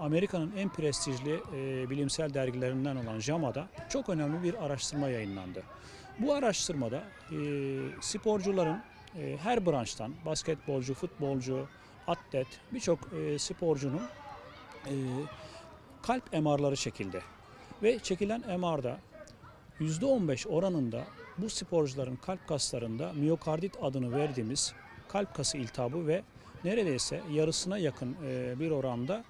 Amerika'nın en prestijli e, bilimsel dergilerinden olan JAMA'da çok önemli bir araştırma yayınlandı. Bu araştırmada e, sporcuların e, her branştan basketbolcu, futbolcu, atlet birçok e, sporcunun e, kalp MR'ları çekildi. Ve çekilen MR'da %15 oranında bu sporcuların kalp kaslarında miyokardit adını verdiğimiz kalp kası iltihabı ve neredeyse yarısına yakın e, bir oranda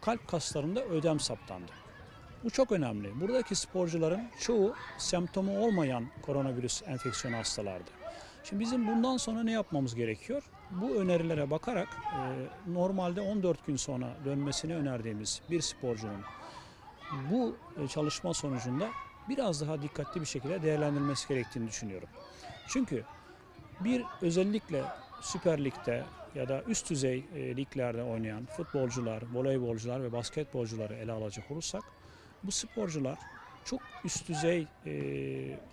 kalp kaslarında ödem saptandı. Bu çok önemli. Buradaki sporcuların çoğu semptomu olmayan koronavirüs enfeksiyonu hastalardı. Şimdi bizim bundan sonra ne yapmamız gerekiyor? Bu önerilere bakarak e, normalde 14 gün sonra dönmesini önerdiğimiz bir sporcunun bu e, çalışma sonucunda biraz daha dikkatli bir şekilde değerlendirilmesi gerektiğini düşünüyorum. Çünkü bir özellikle Süper Lig'de ya da üst düzey e, liglerde oynayan futbolcular, voleybolcular ve basketbolcuları ele alacak olursak bu sporcular çok üst düzey e,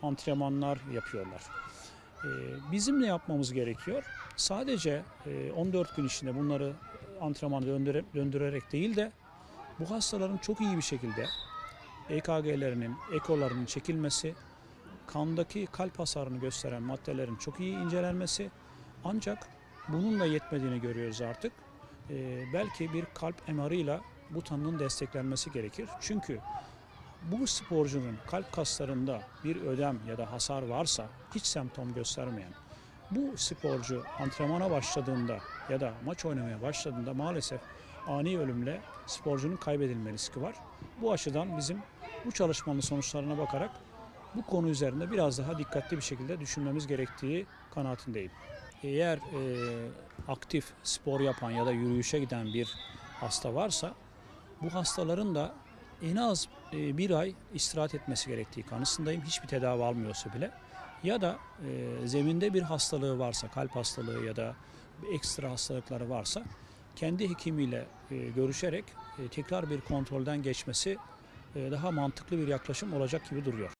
antrenmanlar yapıyorlar. E, bizim ne yapmamız gerekiyor? Sadece e, 14 gün içinde bunları antrenmana döndüre, döndürerek değil de bu hastaların çok iyi bir şekilde EKG'lerinin, ekolarının çekilmesi, kandaki kalp hasarını gösteren maddelerin çok iyi incelenmesi ancak bunun da yetmediğini görüyoruz artık. Ee, belki bir kalp MR'ıyla bu tanının desteklenmesi gerekir. Çünkü bu sporcunun kalp kaslarında bir ödem ya da hasar varsa hiç semptom göstermeyen bu sporcu antrenmana başladığında ya da maç oynamaya başladığında maalesef ani ölümle sporcunun kaybedilme riski var. Bu açıdan bizim bu çalışmanın sonuçlarına bakarak bu konu üzerinde biraz daha dikkatli bir şekilde düşünmemiz gerektiği kanaatindeyim. Eğer e, aktif spor yapan ya da yürüyüşe giden bir hasta varsa bu hastaların da en az e, bir ay istirahat etmesi gerektiği kanısındayım. Hiçbir tedavi almıyorsa bile. Ya da e, zeminde bir hastalığı varsa, kalp hastalığı ya da ekstra hastalıkları varsa kendi hekimiyle e, görüşerek e, tekrar bir kontrolden geçmesi daha mantıklı bir yaklaşım olacak gibi duruyor.